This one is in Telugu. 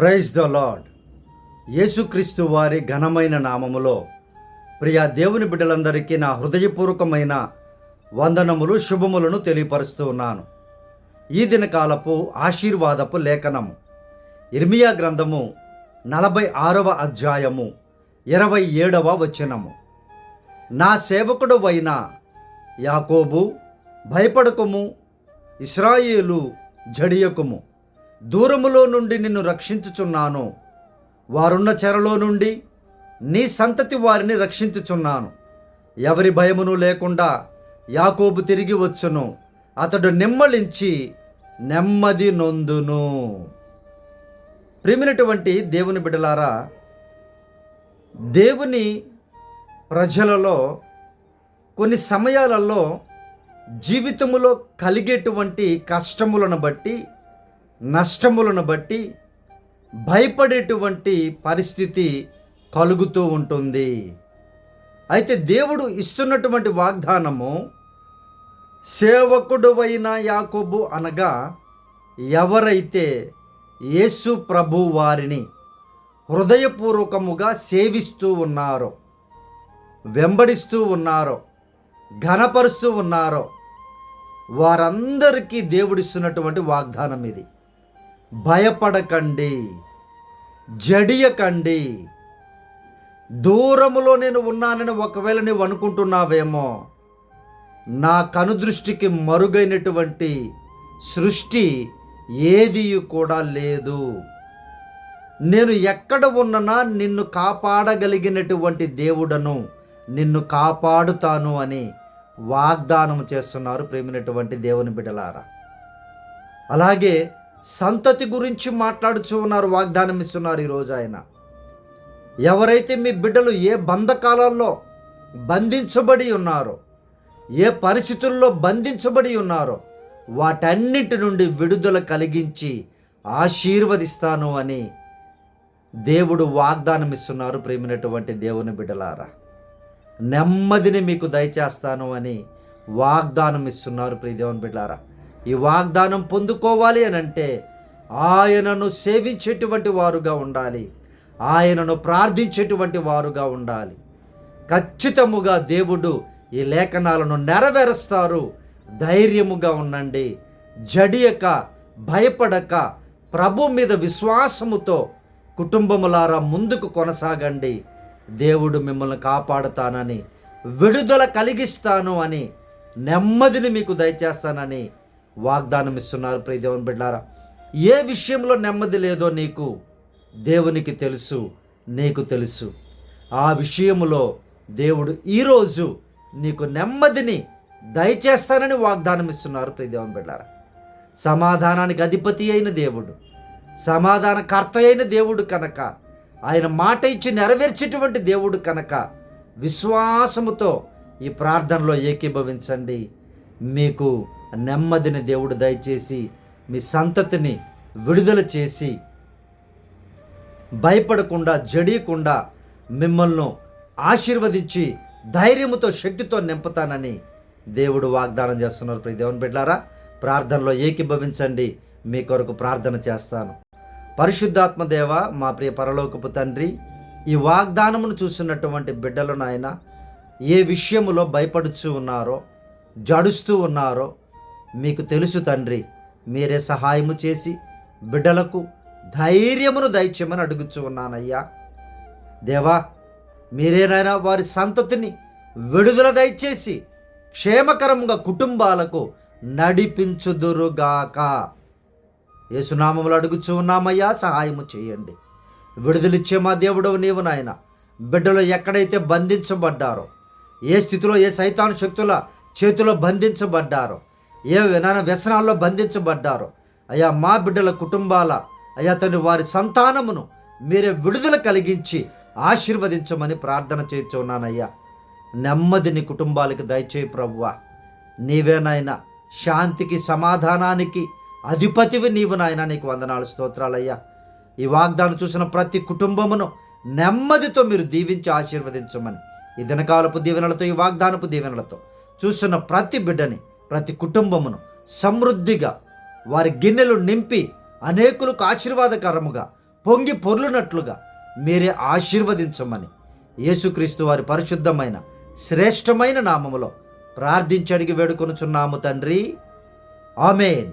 ప్రైజ్ ద లాడ్ యేసుక్రీస్తు వారి ఘనమైన నామములో ప్రియా దేవుని బిడ్డలందరికీ నా హృదయపూర్వకమైన వందనములు శుభములను తెలియపరుస్తూ ఉన్నాను. ఈ దినకాలపు ఆశీర్వాదపు లేఖనము. ఇర్మియా గ్రంథము నలభై ఆరవ అధ్యాయము ఇరవై ఏడవ వచనము. నా సేవకుడు అయిన యాకోబు భయపడకుము ఇస్రాయేలు జడియకుము. దూరములో నుండి నిన్ను రక్షించుచున్నాను. వారున్న చెరలో నుండి నీ సంతతి వారిని రక్షించుచున్నాను. ఎవరి భయమును లేకుండా యాకోబు తిరిగి వచ్చును. అతడు నిమ్మలించి నెమ్మది నొందును. ప్రేమినటువంటి దేవుని బిడలారా దేవుని ప్రజలలో కొన్ని సమయాలలో జీవితములో కలిగేటువంటి కష్టములను బట్టి నష్టములను బట్టి భయపడేటువంటి పరిస్థితి కలుగుతూ ఉంటుంది. అయితే దేవుడు ఇస్తున్నటువంటి వాగ్దానము సేవకుడువైన యాకోబు అనగా ఎవరైతే యేసు ప్రభు వారిని హృదయపూర్వకముగా సేవిస్తూ ఉన్నారో వెంబడిస్తూ ఉన్నారో ఘనపరుస్తూ ఉన్నారో వారందరికీ దేవుడిస్తున్నటువంటి వాగ్దానం ఇది భయపడకండి జడియకండి. దూరములో నేను ఉన్నానని ఒకవేళ నువ్వు అనుకుంటున్నావేమో నా కనుదృష్టికి మరుగైనటువంటి సృష్టి ఏది కూడా లేదు. నేను ఎక్కడ ఉన్ననా నిన్ను కాపాడగలిగినటువంటి దేవుడను నిన్ను కాపాడుతాను అని వాగ్దానం చేస్తున్నారు ప్రేమినటువంటి దేవుని బిడ్డలారా. అలాగే సంతతి గురించి మాట్లాడుచున్నారు వాగ్దానం ఇస్తున్నారు ఈరోజు ఆయన. ఎవరైతే మీ బిడ్డలు ఏ బంధకాలలో బంధించబడి ఉన్నారో ఏ పరిస్థితుల్లో బంధించబడి ఉన్నారో వాటన్నిటి నుండి విడుదల కలిగించి ఆశీర్వదిస్తాను అని దేవుడు వాగ్దానం ఇస్తున్నారు ప్రేమినటువంటి దేవుని బిడ్డలారా. నెమ్మదిని మీకు దయచేస్తాను అని వాగ్దానం ఇస్తున్నారు ప్రియ దేవుని బిడ్డలారా. ఈ వాగ్దానం పొందుకోవాలి అని అంటే ఆయనను సేవించేటువంటి వారుగా ఉండాలి. ఆయనను ప్రార్థించేటువంటి వారుగా ఉండాలి. ఖచ్చితముగా దేవుడు ఈ లేఖనాలను నెరవేరుస్తారు. ధైర్యముగా ఉండండి. జడియక భయపడక ప్రభు మీద విశ్వాసముతో కుటుంబములారా ముందుకు కొనసాగండి. దేవుడు మిమ్మల్ని కాపాడుతానని విడుదల కలిగిస్తాను అని నెమ్మదిని మీకు దయచేస్తానని వాగ్దానం ఇస్తున్నారు ప్రియ దేవుని బిడ్డారా ఏ విషయంలో నెమ్మది లేదో నీకు దేవునికి తెలుసు నీకు తెలుసు. ఆ విషయంలో దేవుడు ఈరోజు నీకు నెమ్మదిని దయచేస్తానని వాగ్దానం ఇస్తున్నారు ప్రియ బిడ్డారా సమాధానానికి అధిపతి అయిన దేవుడు సమాధానకర్త అయిన దేవుడు కనుక ఆయన మాట ఇచ్చి నెరవేర్చేటువంటి దేవుడు కనుక విశ్వాసముతో ఈ ప్రార్థనలో ఏకీభవించండి. మీకు నెమ్మదిని దేవుడు దయచేసి మీ సంతతిని విడుదల చేసి భయపడకుండా జడియకుండా మిమ్మల్ని ఆశీర్వదించి ధైర్యముతో శక్తితో నింపుతానని దేవుడు వాగ్దానం చేస్తున్నారు. ప్రతి దేవుని బిడ్డారా ప్రార్థనలో ఏకీభవించండి. మీ కొరకు ప్రార్థన చేస్తాను. పరిశుద్ధాత్మ దేవ మా ప్రియ పరలోకపు తండ్రి ఈ వాగ్దానమును చూసినటువంటి బిడ్డలు నాయన ఏ విషయములో భయపడుచు ఉన్నారో జడుస్తూ ఉన్నారో మీకు తెలుసు తండ్రి మీరే సహాయము చేసి బిడ్డలకు ధైర్యమును దయచేయమని అడుగుచు ఉన్నానయ్యా. దేవా మీరేనైనా వారి సంతతిని విడుదల దయచేసి క్షేమకరంగా కుటుంబాలకు నడిపించుదురుగాక. యేసునామములు అడుగుచు ఉన్నామయ్యా సహాయము చేయండి. విడుదలిచ్చే మా దేవుడవు నీవు నాయన. బిడ్డలు ఎక్కడైతే బంధించబడ్డారో ఏ స్థితిలో ఏ సైతాను శక్తుల చేతిలో బంధించబడ్డారో ఏ వినాన వ్యసనాల్లో బంధించబడ్డారు. అయ్యా మా బిడ్డల కుటుంబాల అయ్యా తండ్రి వారి సంతానమును మీరే విడుదల కలిగించి ఆశీర్వదించమని ప్రార్థన చేస్తున్నానయ్యా నెమ్మదిని కుటుంబాలకి దయచేయి ప్రవ్వా నీవేనాయనా శాంతికి సమాధానానికి అధిపతివి నీవు నాయన. నీకు వందనాలు స్తోత్రాలయ్యా. ఈ వాగ్దానం చూసిన ప్రతి కుటుంబమును నెమ్మదితో మీరు దీవించి ఆశీర్వదించమని ఈ దినకాలపు దీవెనలతో ఈ వాగ్దానపు దీవెనలతో చూస్తున్న ప్రతి బిడ్డని ప్రతి కుటుంబమును సమృద్ధిగా వారి గిన్నెలు నింపి అనేకులకు ఆశీర్వాదకరముగా పొంగి పొర్లునట్లుగా మీరే ఆశీర్వదించమని యేసుక్రీస్తు వారి పరిశుద్ధమైన శ్రేష్టమైన నామములో ప్రార్థించి అడిగి వేడుకొనుచున్నాము తండ్రి. ఆమెన్.